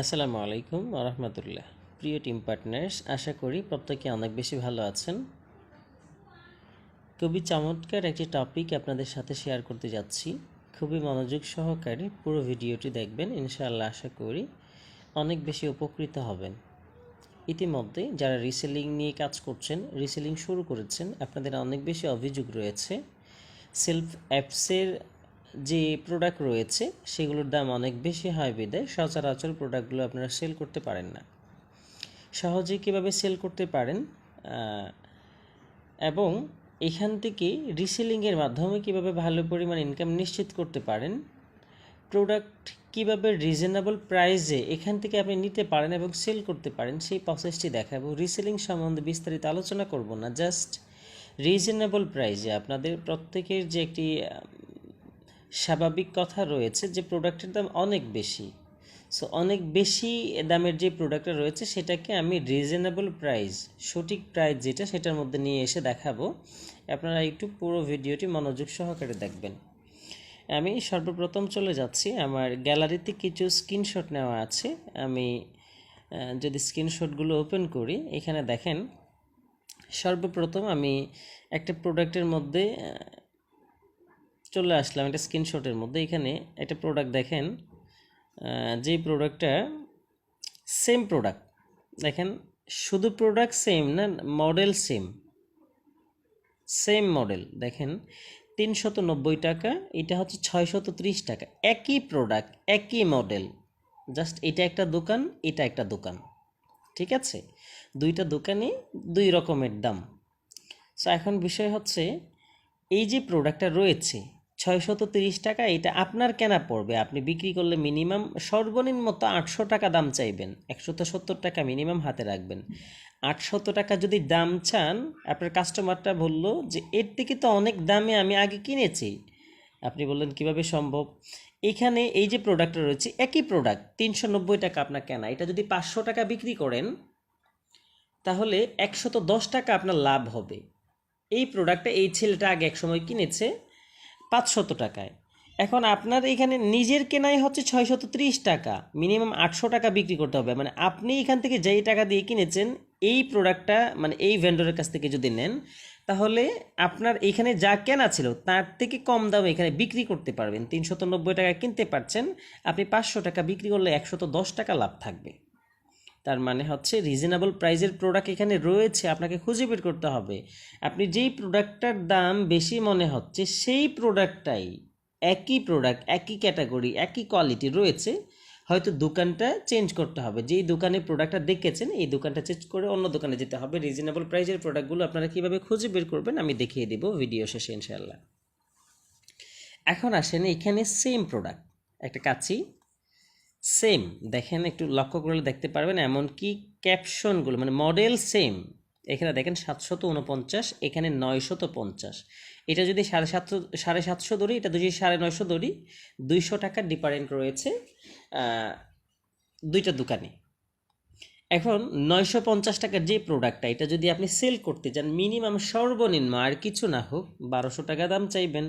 আসসালামু আলাইকুম রহমতুল্লাহ। প্রিয় টিম পার্টনার্স, আশা করি প্রত্যেকে অনেক বেশি ভালো আছেন। খুবই চমৎকার একটি টপিক আপনাদের সাথে শেয়ার করতে যাচ্ছি। খুবই মনোযোগ সহকারে পুরো ভিডিওটি দেখবেন, ইনশাআল্লাহ আশা করি অনেক বেশি উপকৃত হবেন। ইতিমধ্যে যারা রিসেলিং নিয়ে কাজ করছেন রিসেলিং শুরু করেছেন, আপনাদের অনেক বেশি অভিযোগ রয়েছে। সেলফ অ্যাপসের যে প্রোডাক্ট রয়েছে, সেগুলোর দাম অনেক বেশি হয় বিদায় সচরাচর প্রোডাক্টগুলো আপনারা সেল করতে পারেন না। সহজে কীভাবে সেল করতে পারেন? এবং এখান থেকে রিসেলিংয়ের মাধ্যমে কীভাবে ভালো পরিমাণ ইনকাম নিশ্চিত করতে পারেন? প্রোডাক্ট কীভাবে রিজনেবল প্রাইসে এখান থেকে আপনি নিতে পারেন এবং সেল করতে পারেন, সেই প্রসেসটি দেখাবো। রিসেলিং সম্বন্ধে বিস্তারিত আলোচনা করব না জাস্ট রিজনেবল প্রাইসে আপনাদের প্রত্যেকের যে একটি স্বাভাবিক কথা রয়েছে যে প্রোডাক্টের দাম অনেক বেশি। সো অনেক বেশি দামের যে প্রোডাক্টটা রয়েছে, সেটাকে আমি রিজনেবল প্রাইস সঠিক প্রাইস যেটা, সেটার মধ্যে নিয়ে এসে দেখাবো। আপনারা একটু পুরো ভিডিওটি মনোযোগ সহকারে দেখবেন। আমি সর্বপ্রথম চলে যাচ্ছি। আমার গ্যালারিতে কিছু স্ক্রিনশট নেওয়া আছে। আমি যদি স্ক্রিনশটগুলো ওপেন করি, এখানে দেখেন, সর্বপ্রথম আমি একটা প্রোডাক্টের মধ্যে চলে আসলাম এটা স্ক্রিনশটের মধ্যে। এখানে একটা প্রোডাক্ট দেখেন যে প্রোডাক্টটা সেম প্রোডাক্ট দেখেন, শুধু প্রোডাক্ট সেম না মডেল সেম সেম মডেল দেখেন, তিনশত নব্বই টাকা, এটা হচ্ছে ছয়শত ত্রিশ টাকা। একই প্রোডাক্ট একই মডেল জাস্ট এটা একটা দোকান, এটা একটা দোকান। ঠিক আছে? দুইটা দোকানে দুই রকমের দাম। সো এখন বিষয় হচ্ছে, এই যে প্রোডাক্টটা রয়েছে ছয়শত তিরিশ টাকা, এটা আপনার কেনা পড়বে। আপনি বিক্রি করলে মিনিমাম সর্বনিম্ন তো আটশো টাকা দাম চাইবেন। একশত সত্তর টাকা মিনিমাম হাতে রাখবেন। আটশত টাকা যদি দাম চান, আপনার কাস্টমারটা বলল যে, এর থেকে তো অনেক দামে আমি আগে কিনেছি। আপনি বললেন, কীভাবে সম্ভব? এখানে এই যে প্রোডাক্টটা রয়েছে, একই প্রোডাক্ট তিনশো নব্বই টাকা আপনার কেনা। এটা যদি পাঁচশো টাকা বিক্রি করেন, তাহলে একশত দশ টাকা আপনার লাভ হবে। এই প্রোডাক্টটা এই ছেলেটা আগে এক সময় কিনেছে। পাঁচশত টাকায়। এখন আপনার এখানে নিজের কেনাই হচ্ছে ছয়শত ত্রিশ টাকা। মিনিমাম আটশো টাকা বিক্রি করতে হবে। মানে আপনি এখান থেকে যেই টাকা দিয়ে কিনেছেন, এই প্রোডাক্টটা মানে এই ভেন্ডরের কাছ থেকে যদি নেন, তাহলে আপনার এখানে যা কেনা ছিল, তার থেকে কম দামে এখানে বিক্রি করতে পারবেন। তিনশত নব্বই টাকা কিনতে পারছেন। আপনি পাঁচশো টাকা বিক্রি করলে একশত দশ টাকা লাভ থাকবে। তার মানে হচ্ছে রিজনেবল প্রাইজের প্রোডাক্ট এখানে রয়েছে, আপনাকে খুঁজে বের করতে হবে। আপনি যেই প্রোডাক্টটার দাম বেশি মনে হচ্ছে, সেই প্রোডাক্টটাই একই প্রোডাক্ট একই ক্যাটাগরি একই কোয়ালিটি রয়েছে, হয়তো দোকানটা চেঞ্জ করতে হবে। যেই দোকানে প্রোডাক্টটা দেখেছেন, এই দোকানটা চেঞ্জ করে অন্য দোকানে যেতে হবে। রিজনেবল প্রাইজের প্রোডাক্টগুলো আপনারা কীভাবে খুঁজে বের করবেন, আমি দেখিয়ে দেবো ভিডিও শেষে ইনশাল্লাহ এখন আসেন এখানে সেম প্রোডাক্ট একটা কাচি সেম দেখেন, একটু লক্ষ্য করলে দেখতে পারবেন, এমনকি ক্যাপশনগুলো মানে মডেল সেম এখানে দেখেন, সাতশত উনপঞ্চাশ এখানে নয়শত পঞ্চাশ। এটা যদি সাড়ে সাতশো সাড়ে সাতশো ধরি, এটা যদি সাড়ে নয়শো ধরি, দুইশো টাকার ডিফারেন্ট রয়েছে দুইটা দোকানে। এখন, নয়শো পঞ্চাশ টাকার যে প্রোডাক্টটা এটা যদি আপনি সেল করতে চান মিনিমাম সর্বনিম্ন, আর কিছু না হোক, বারোশো টাকা দাম চাইবেন।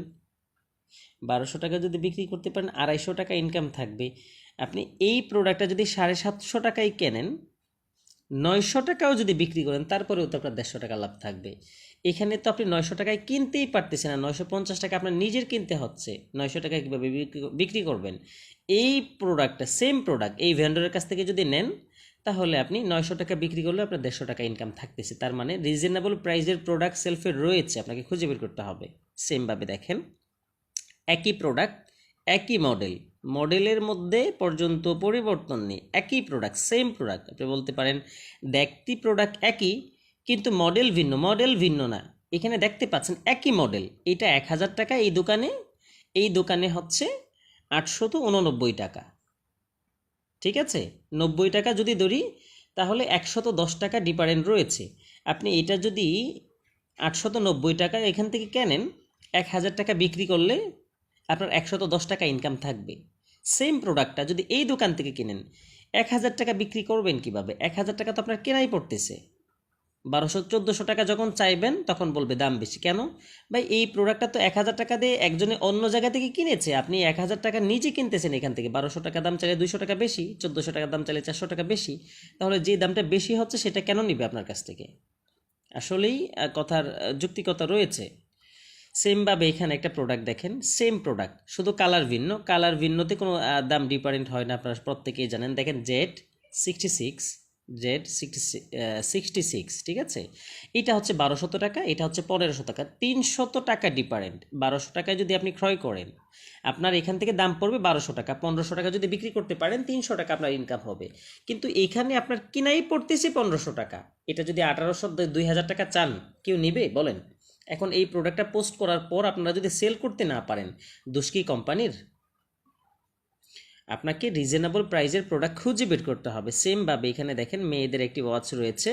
বারোশো টাকা যদি বিক্রি করতে পারেন, আড়াইশো টাকা ইনকাম থাকবে। আপনি এই প্রোডাক্টটা যদি সাড়ে সাতশো টাকায় কেনেন, নয়শো টাকাও যদি বিক্রি করেন, তারপরেও তো আপনার দেড়শো টাকা লাভ থাকবে। এখানে তো আপনি নয়শো টাকায় কিনতেই পারতেছেন না, নয়শো পঞ্চাশ টাকা আপনার নিজের কিনতে হচ্ছে, নয়শো টাকায় কীভাবে বিক্রি- করবেন? এই প্রোডাক্টটা সেম প্রোডাক্ট এই ভেন্ডরের কাছ থেকে যদি নেন, তাহলে আপনি নয়শো টাকা বিক্রি করলে আপনার দেড়শো টাকা ইনকাম থাকতেছে। তার মানে রিজনেবল প্রাইজের প্রোডাক্ট সেলফে রয়েছে, আপনাকে খুঁজে বের করতে হবে। সেমভাবে দেখেন, একই প্রোডাক্ট একই মডেল মডেলের মধ্যে পর্যন্ত পরিবর্তন নেই। একই প্রোডাক্ট সেম প্রোডাক্ট আপনি বলতে পারেন, দেখতে প্রোডাক্ট একই, কিন্তু মডেল ভিন্ন। মডেল ভিন্ন না। এখানে দেখতে পাচ্ছেন একই মডেল এটা এক হাজার টাকা এই দোকানে। এই দোকানে হচ্ছে আটশত উননব্বই টাকা। ঠিক আছে? নব্বই টাকা যদি ধরি, তাহলে একশত দশ টাকা ডিফারেন্ট রয়েছে। আপনি এটা যদি আটশত নব্বই টাকা এখান থেকে কেনেন, এক হাজার টাকা বিক্রি করলে আপনার একশত দশ টাকা ইনকাম থাকবে। সেম প্রোডাক্টটা যদি এই দোকান থেকে কিনেন, এক হাজার টাকা বিক্রি করবেন কীভাবে? এক হাজার টাকা তো আপনার কেনাই পড়তেছে। বারোশো, চোদ্দোশো টাকা যখন চাইবেন, তখন বলবে দাম বেশি। কেন? ভাই, এই প্রোডাক্টটা তো এক হাজার টাকা দিয়ে একজনে অন্য জায়গা থেকে কিনেছে। আপনি এক হাজার টাকা নিজে কিনতেছেন এখান থেকে। বারোশো টাকা দাম চাইলে দুইশো টাকা বেশি, চোদ্দোশো টাকা দাম চাইলে চারশো টাকা বেশি। তাহলে যে দামটা বেশি হচ্ছে, সেটা কেন নিবে আপনার কাছ থেকে? আসলেই কথার যুক্তিকতা রয়েছে। সেমভাবে এখানে একটা প্রোডাক্ট দেখেন সেম প্রোডাক্ট শুধু কালার ভিন্ন কালার ভিন্নতে কোনো দাম ডিফারেন্ট হয় না আপনারা প্রত্যেকেই জানেন। দেখেন Z sixty six Z sixty six ঠিক আছে? এটা হচ্ছে বারোশত টাকা, এটা হচ্ছে পনেরোশো টাকা, তিনশত টাকা ডিফারেন্ট বারোশো টাকায় যদি আপনি ক্রয় করেন, আপনার এখান থেকে দাম পড়বে বারোশো টাকা পনেরোশো টাকা যদি বিক্রি করতে পারেন তিনশো টাকা আপনার ইনকাম হবে। কিন্তু এখানে আপনার কিনাই পড়তেছে পনেরোশো টাকা। এটা যদি আঠারোশো দুই হাজার টাকা চান, কেউ নিবে? বলেন। এখন এই প্রোডাক্টটা পোস্ট করার পর আপনারা যদি সেল করতে না পারেন, দোষ কি কোম্পানির আপনাকে রিজনেবল প্রাইজের প্রোডাক্ট খুঁজে বের করতে হবে। সেমভাবে এখানে দেখেন মেয়েদের একটি ওয়াচ রয়েছে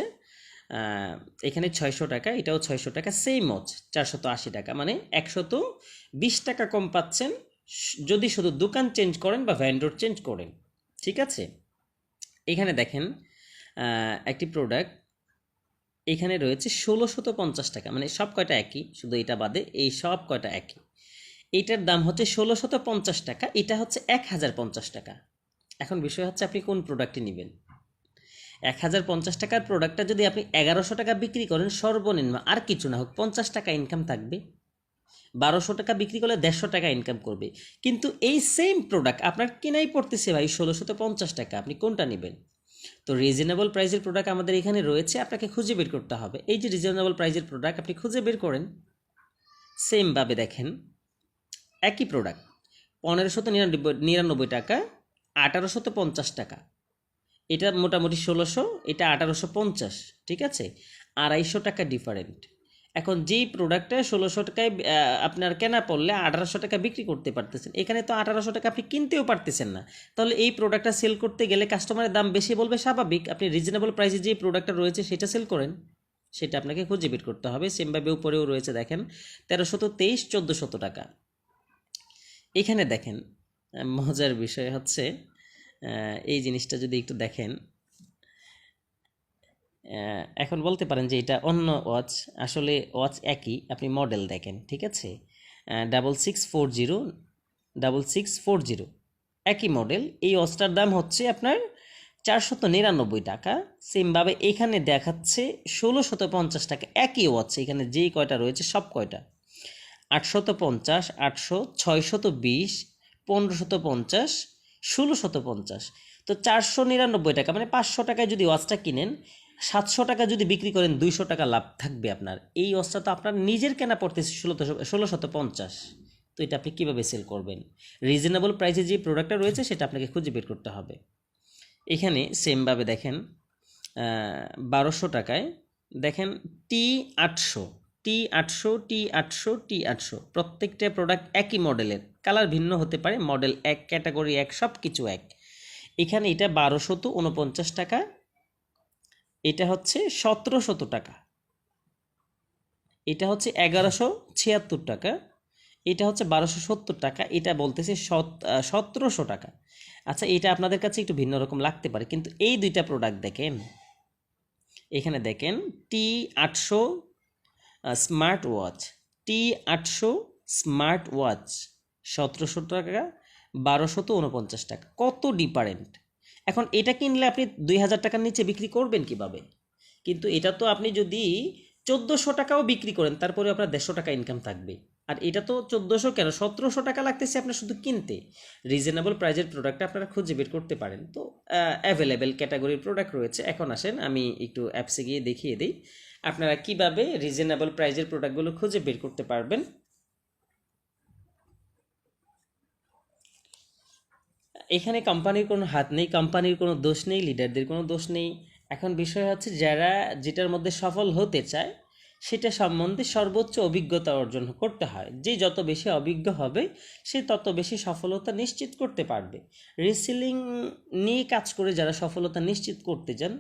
এখানে ছয়শো টাকা, এটাও ছয়শো টাকা সেম ওয়াচ চারশত আশি টাকা মানে একশত বিশ টাকা কম পাচ্ছেন, যদি শুধু দোকান চেঞ্জ করেন বা ভ্যান্ডোর চেঞ্জ করেন, ঠিক আছে? এখানে দেখেন একটি প্রোডাক্ট এখানে রয়েছে ষোলোশত পঞ্চাশ টাকা মানে সব কয়টা একই? শুধু এটা বাদে এই সব কয়টা একই? এইটার দাম হচ্ছে ষোলোশত পঞ্চাশ টাকা, এটা হচ্ছে এক হাজার পঞ্চাশ টাকা। এখন বিষয় হচ্ছে আপনি কোন প্রোডাক্টটি নেবেন? এক হাজার পঞ্চাশ টাকার প্রোডাক্টটা যদি আপনি এগারোশো টাকা বিক্রি করেন, সর্বনিম্ন আর কিছু না হোক, পঞ্চাশ টাকা ইনকাম থাকবে। বারোশো টাকা বিক্রি করলে দেড়শো টাকা ইনকাম করবে। কিন্তু এই সেম প্রোডাক্ট আপনার কেনাই পড়তেছে ভাই ষোলোশত পঞ্চাশ টাকা, আপনি কোনটা নেবেন? তো রিজনেবল প্রাইসের প্রোডাক্ট আমাদের এখানে রয়েছে, আপনাকে খুঁজে বের করতে হবে। এই যে রিজনেবল প্রাইসের প্রোডাক্ট আপনি খুঁজে বের করেন সেমভাবে দেখেন, একই প্রোডাক্ট পনেরোশত নিরানব্বই নিরানব্বই টাকা, আঠারোশত পঞ্চাশ টাকা। এটা মোটামুটি ষোলোশো, এটা আঠারোশো পঞ্চাশ, ঠিক আছে? আড়াইশো টাকা ডিফারেন্ট এখন যেই প্রোডাক্টটা ষোলোশো টাকায় আপনার কেনা পড়লে আঠারোশো টাকা বিক্রি করতে পারতেছেন। এখানে তো আঠারোশো টাকা আপনি কিনতেও পারতেছেন না। তাহলে এই প্রোডাক্টটা সেল করতে গেলে কাস্টমারের দাম বেশি বলবে, স্বাভাবিক। আপনি রিজনেবল প্রাইসে যে প্রোডাক্টটা রয়েছে সেটা সেল করেন। সেটা আপনাকে খুঁজে বের করতে হবে। সেমভাবে উপরেও রয়েছে, দেখেন। তেরোশত তেইশ, চোদ্দোশত টাকা। এখানে দেখেন মজার বিষয় হচ্ছে এই জিনিসটা যদি একটু দেখেন এখন বলতে পারেন যে এটা অন্য ওয়াচ। আসলে ওয়াচ একই, আপনি মডেল দেখেন, ঠিক আছে? Double six four zero double six four zero একই মডেল। এই ওয়াচটার দাম হচ্ছে আপনার চারশত নিরানব্বই টাকা। সেমভাবে এখানে দেখাচ্ছে ষোলোশত পঞ্চাশ টাকা, একই ওয়াচ। এখানে যেই কয়টা রয়েছে, সব কয়টা? আটশত পঞ্চাশ, আটশো, ছয়শত বিশ, পনেরোশত পঞ্চাশ, ষোলোশত পঞ্চাশ। তো চারশো নিরানব্বই টাকা মানে পাঁচশো টাকায় যদি ওয়াচটা কিনেন সাতশো টাকা যদি বিক্রি করেন, দুইশো টাকা লাভ থাকবে আপনার। এই ওয়াচটা তো আপনার নিজের কেনা পড়তেছে ষোলোশো ষোলোশত পঞ্চাশ। তো এটা আপনি কীভাবে সেল করবেন? রিজনেবল প্রাইসে যে প্রোডাক্টটা রয়েছে, সেটা আপনাকে খুঁজে বের করতে হবে। এখানে সেমভাবে দেখেন বারোশো টাকায়, দেখেন টি আটশো টি আটশো টি আটশো টি আটশো। প্রত্যেকটা প্রোডাক্ট একই মডেলের কালার ভিন্ন হতে পারে মডেল এক ক্যাটাগরি এক সব কিছু এক। এখানে এটা বারোশো তো উনপঞ্চাশ টাকা এটা হচ্ছে সতেরোশত টাকা। এটা হচ্ছে এগারোশো ছিয়াত্তর টাকা। এটা হচ্ছে বারোশো সত্তর টাকা। এটা বলতেছে সতেরোশো টাকা। আচ্ছা এটা আপনাদের কাছে একটু ভিন্ন রকম লাগতে পারে, কিন্তু এই দুইটা প্রোডাক্ট দেখেন। এখানে দেখেন টি আটশো স্মার্ট ওয়াচ টি আটশো স্মার্ট ওয়াচ সতেরোশো টাকা, বারোশত উনপঞ্চাশ টাকা। কত ডিফারেন্ট এখন এটা কিনলে আপনি দুই হাজার টাকার নিচে বিক্রি করবেন কীভাবে? কিন্তু এটা তো আপনি যদি চোদ্দোশো টাকাও বিক্রি করেন, তারপরে আপনার দেড়শো টাকা ইনকাম থাকবে। আর এটা তো চোদ্দোশো কেন? সতেরোশো টাকা লাগতেছে আপনার শুধু কিনতে। রিজনেবল প্রাইজের প্রোডাক্ট আপনারা খুঁজে বের করতে পারেন। তো অ্যাভেলেবেল ক্যাটাগরির প্রোডাক্ট রয়েছে। এখন আসেন, আমি একটু অ্যাপসে গিয়ে দেখিয়ে দিই। আপনারা কীভাবে রিজনেবল প্রাইজের প্রোডাক্টগুলো খুঁজে বের করতে পারবেন? এখানে কোম্পানির কোনো হাত নেই কোম্পানির কোনো দোষ নেই লিডারদের কোনো দোষ নেই। এখন বিষয় হচ্ছে যারা, যেটার মধ্যে সফল হতে চায়, সেটা সম্বন্ধে সর্বোচ্চ অভিজ্ঞতা অর্জন করতে হয়। যে যত বেশি অভিজ্ঞ হবে, সে তত বেশি সফলতা নিশ্চিত করতে পারবে। রিসেলিং নিয়ে কাজ করে যারা সফলতা নিশ্চিত করতে চান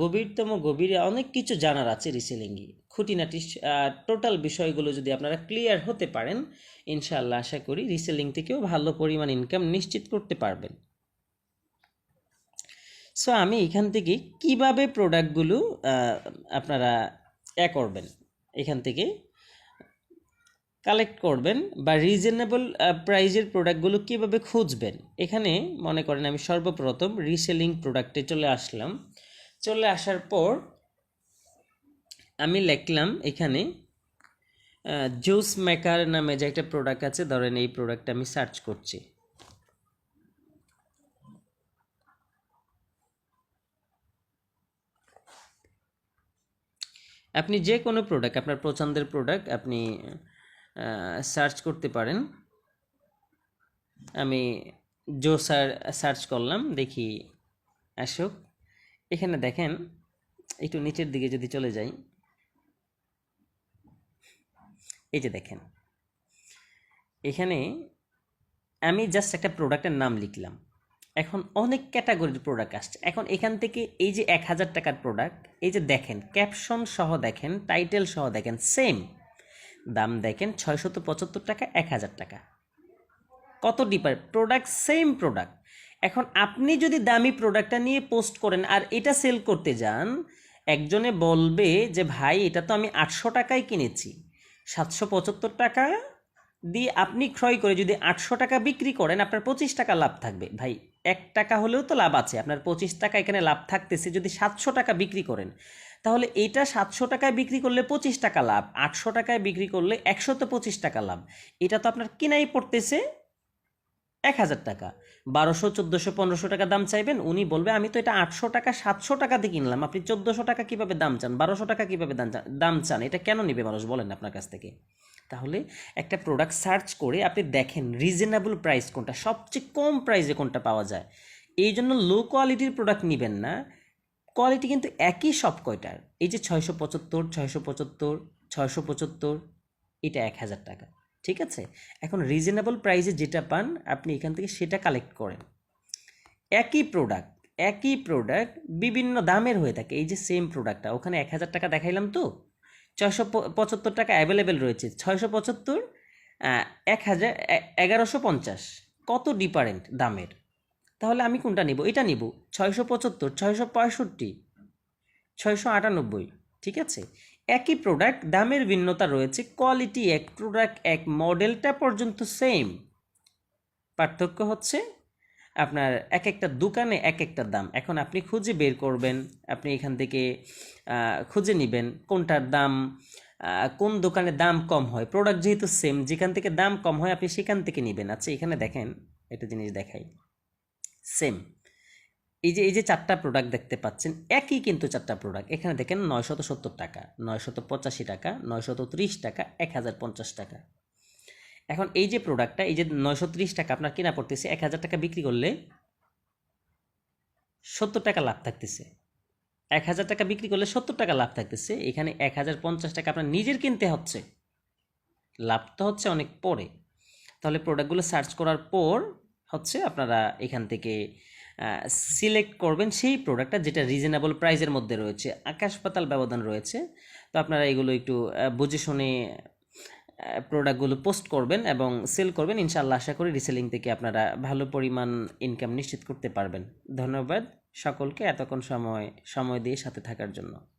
গভীরতম, গভীরে অনেক কিছু জানার আছে রিসেলিংয়ে খুঁটিনাটি টোটাল বিষয়গুলো যদি আপনারা ক্লিয়ার হতে পারেন, ইনশাআল্লাহ আশা করি রিসেলিং থেকেও ভালো পরিমাণ ইনকাম নিশ্চিত করতে পারবেন। সো আমি এখান থেকে কীভাবে প্রোডাক্টগুলো আপনারা এ করবেন? এখান থেকে কালেক্ট করবেন বা রিজনেবল প্রাইজের প্রোডাক্টগুলো কীভাবে খুঁজবেন? এখানে মনে করেন আমি সর্বপ্রথম রিসেলিং প্রোডাক্টে চলে আসলাম। চলে আসার পর আমি লিখলাম এখানে জুস মেকার নামে যে একটা প্রোডাক্ট আছে, ধরেন এই প্রোডাক্ট আমি সার্চ করছি। আপনি যে কোনো প্রোডাক্ট আপনার পছন্দের প্রোডাক্ট আপনি সার্চ করতে পারেন। আমি জো স্যার সার্চ করলাম, দেখি আসুক। এখানে দেখেন, একটু নিচের দিকে যদি চলে যাই, এই যে দেখেন, এখানে আমি জাস্ট একটা প্রোডাক্টের নাম লিখলাম। এখন অনেক ক্যাটাগরির প্রোডাক্ট আসছে। এখন এখান থেকে এই যে এক হাজার টাকার প্রোডাক্ট এই যে দেখেন ক্যাপশন সহ দেখেন টাইটেল সহ দেখেন সেম দাম দেখেন ছয়শত পঁচাত্তর টাকা, এক হাজার টাকা। কত ডিপার প্রোডাক্ট সেম প্রোডাক্ট এখন আপনি যদি দামি প্রোডাক্টটা নিয়ে পোস্ট করেন আর এটা সেল করতে যান, একজনে বলবে যে, ভাই, এটা তো আমি আটশো টাকায় কিনেছি। সাতশো পঁচাত্তর টাকা দিয়ে আপনি ক্রয় করে যদি আটশো টাকা বিক্রি করেন, আপনার পঁচিশ টাকা লাভ থাকবে। ভাই, এক টাকা হলেও তো লাভ আছে। আপনার পঁচিশ টাকা এখানে লাভ থাকতেছে যদি সাতশো টাকা বিক্রি করেন। তাহলে এটা সাতশো টাকায় বিক্রি করলে পঁচিশ টাকা লাভ, আটশো টাকায় বিক্রি করলে একশত পঁচিশ টাকা লাভ। এটা তো আপনার কিনাই পড়তেছে এক হাজার টাকা। বারোশো, চোদ্দোশো, পনেরোশো টাকা দাম চাইবেন? উনি বলবে, আমি তো এটা আটশো টাকা, সাতশো টাকাতে কিনলাম। আপনি চোদ্দোশো টাকা কীভাবে দাম চান? বারোশো টাকা কীভাবে দাম চান দাম চান? এটা কেন নেবে মানুষ? বলেন আপনার কাছ থেকে। তাহলে একটা প্রোডাক্ট সার্চ করে আপনি দেখেন রিজনেবল প্রাইস কোনটা, সবচেয়ে কম প্রাইসে কোনটা পাওয়া যায়। এই জন্য লো কোয়ালিটির প্রোডাক্ট নেবেন না। কোয়ালিটি কিন্তু একই সব কয়টার? এই যে ছয়শো পঁচাত্তর ছয়শো পঁচাত্তর ছয়শো পঁচাত্তর, এটা এক হাজার টাকা। ঠিক আছে? এখন রিজনেবল প্রাইসে যেটা পান, আপনি এখান থেকে সেটা কালেক্ট করেন। একই প্রোডাক্ট একই প্রোডাক্ট বিভিন্ন দামের হয়ে থাকে। এই যে সেম প্রোডাক্টটা ওখানে এক হাজার টাকা দেখাইলাম তো? ছয়শো পঁচাত্তর টাকা অ্যাভেলেবেল রয়েছে। ছয়শো পঁচাত্তর এক হাজার এগারোশো পঞ্চাশ। কত ডিফারেন্ট দামের? তাহলে আমি কোনটা নিব? এটা নিব। ছয়শো পঁচাত্তর, ছয়শো পঁয়ষট্টি, ছয়শো আটানব্বই, ঠিক আছে? একই প্রোডাক্ট দামের ভিন্নতা রয়েছে কোয়ালিটি এক প্রোডাক্ট এক মডেলটা পর্যন্ত সেম পার্থক্য হচ্ছে, আপনার এক একটা দোকানে এক একটা দাম। এখন আপনি খুঁজে বের করবেন, আপনি এখান থেকে খুঁজে নেবেন কোনটার দাম কোন দোকানে দাম কম হয়। প্রোডাক্ট যেহেতু সেম যেখান থেকে দাম কম হয়, আপনি সেখান থেকে নেবেন। আচ্ছা এখানে দেখেন, একটা জিনিস দেখাই। সেম এই যে এই যে চারটা প্রোডাক্ট দেখতে পাচ্ছেন, একই কিন্তু চারটা প্রোডাক্ট এখানে দেখেন নয়শত সত্তর টাকা, নয়শত পঁচাশি টাকা, নয়শত ত্রিশ টাকা, এক হাজার পঞ্চাশ টাকা। এখন এই যে প্রোডাক্টটা এই যে নয়শো ত্রিশ টাকা আপনার কেনা পড়তেছে, এক হাজার টাকা বিক্রি করলে সত্তর টাকা লাভ থাকতেছে। এক হাজার টাকা বিক্রি করলে সত্তর টাকা লাভ থাকতেছে। এখানে এক হাজার পঞ্চাশ টাকা আপনার নিজের কিনতে হচ্ছে। লাভ তো হচ্ছে অনেক পরে। তাহলে প্রোডাক্টগুলো সার্চ করার পর হচ্ছে আপনারা এখান থেকে সিলেক্ট করবেন সেই প্রোডাক্টটা যেটা রিজনেবল প্রাইসের মধ্যে রয়েছে। আকাশ পাতাল ব্যবধান রয়েছে। তো আপনারা এগুলো একটু বুঝে শুনে প্রোডাক্টগুলো পোস্ট করবেন এবং সেল করবেন। ইনশাল্লাহ আশা করি রিসেলিং থেকে আপনারা ভালো পরিমাণ ইনকাম নিশ্চিত করতে পারবেন। ধন্যবাদ সকলকে এতক্ষণ সময় সময় দিয়ে সাথে থাকার জন্য।